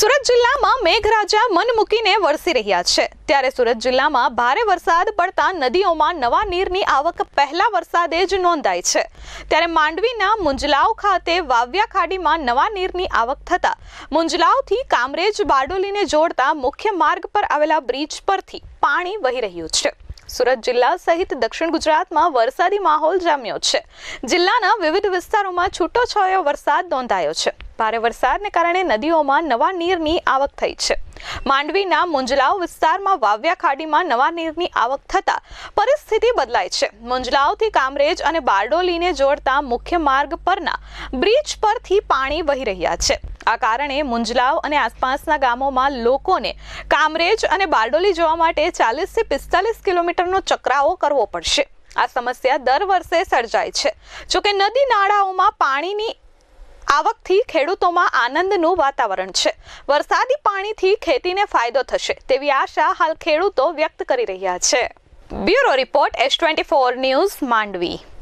સુરત જિલ્લામાં મેઘરાજા મન મૂકીને વરસી રહ્યા છે. ત્યારે સુરત જિલ્લામાં ભારે વરસાદ પડતા નદીઓમાં નવા નીરની આવક પહેલા વરસાદે જ નોંધાઈ છે. ત્યારે માંડવીના મુંજલાવ ખાતે વાવ્યા ખાડીમાં નવા નીરની આવક થતા મુંજલાવથી કામરેજ બારડોલીને જોડતા મુખ્ય માર્ગ પર આવેલા બ્રિજ પરથી પાણી વહી રહ્યું છે. સુરત જિલ્લા સહિત દક્ષિણ ગુજરાતમાં વરસાદી માહોલ જામ્યો છે. જિલ્લાના વિવિધ વિસ્તારોમાં છૂટોછવાયો વરસાદ નોંધાયો છે. ભારે વરસાદને કારણે નદીઓમાં નવા નીરની આવક થઈ છે. માંડવીના મુંજલાવ વિસ્તારમાં વાવ્યા ખાડીમાં નવા નીરની આવક થતા પરિસ્થિતિ બદલાઈ છે. મુંજલાવથી કામરેજ અને બારડોલીને જોડતા મુખ્ય માર્ગ પરના બ્રિજ પરથી પાણી વહી રહ્યા છે. આ કારણે મુંજલાવ અને આસપાસના ગામોમાં લોકોને કામરેજ અને બારડોલી જવા માટે ચાલીસથી પિસ્તાલીસ કિલોમીટરનો ચક્રાવો કરવો પડશે. આ સમસ્યા દર વર્ષે સર્જાય છે. જોકે નદી નાળાઓમાં પાણીની આવકથી ખેડૂતોમાં આનંદનું વાતાવરણ છે. વરસાદી પાણીથી ખેતીને ફાયદો થશે તેવી આશા હાલ ખેડૂતો વ્યક્ત કરી રહ્યા છે. Bureau report S twenty four news Mandvi.